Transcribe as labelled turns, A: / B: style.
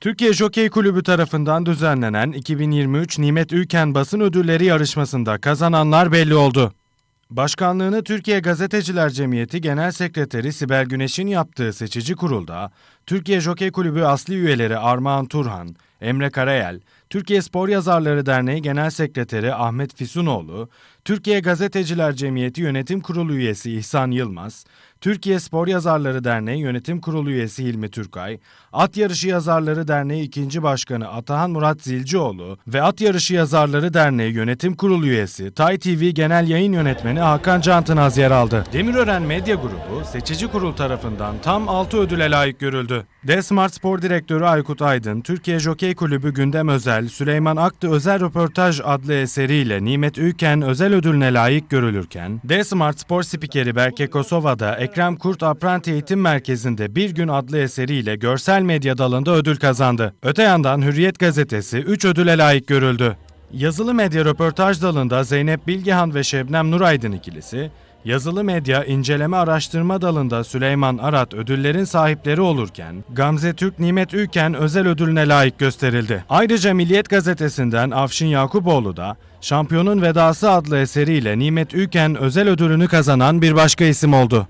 A: Türkiye Jokey Kulübü tarafından düzenlenen 2023 Nimet Ülken Basın Ödülleri yarışmasında kazananlar belli oldu. Başkanlığını Türkiye Gazeteciler Cemiyeti Genel Sekreteri Sibel Güneş'in yaptığı seçici kurulda, Türkiye Jokey Kulübü asli üyeleri Armağan Turhan, Emre Karayel, Türkiye Spor Yazarları Derneği Genel Sekreteri Ahmet Fisunoğlu, Türkiye Gazeteciler Cemiyeti Yönetim Kurulu üyesi İhsan Yılmaz, Türkiye Spor Yazarları Derneği Yönetim Kurulu üyesi Hilmi Türkay, At Yarışı Yazarları Derneği 2. Başkanı Atahan Murat Zilcioğlu ve At Yarışı Yazarları Derneği Yönetim Kurulu üyesi Tay TV Genel Yayın Yönetmeni Hakan Cantınaz yer aldı. Demirören Medya Grubu seçici kurul tarafından tam 6 ödüle layık görüldü. Desmart Spor Direktörü Aykut Aydın, Türkiye Jokey Kulübü Gündem Özel, Süleyman Aktı Özel Röportaj adlı eseriyle Nimet Ülken özel ödülüne layık görülürken, Desmart Spor Spikeri Berke Kosova da Ekrem Kurt Apprenti Eğitim Merkezi'nde Bir Gün adlı eseriyle görsel medya dalında ödül kazandı. Öte yandan Hürriyet Gazetesi 3 ödüle layık görüldü. Yazılı medya röportaj dalında Zeynep Bilgehan ve Şebnem Nuraydın ikilisi, Yazılı medya inceleme araştırma dalında Süleyman Arat ödüllerin sahipleri olurken, Gamze Türk Nimet Ülken özel ödülüne layık gösterildi. Ayrıca Milliyet Gazetesi'nden Afşin Yakuboğlu da Şampiyonun Vedası adlı eseriyle Nimet Ülken özel ödülünü kazanan bir başka isim oldu.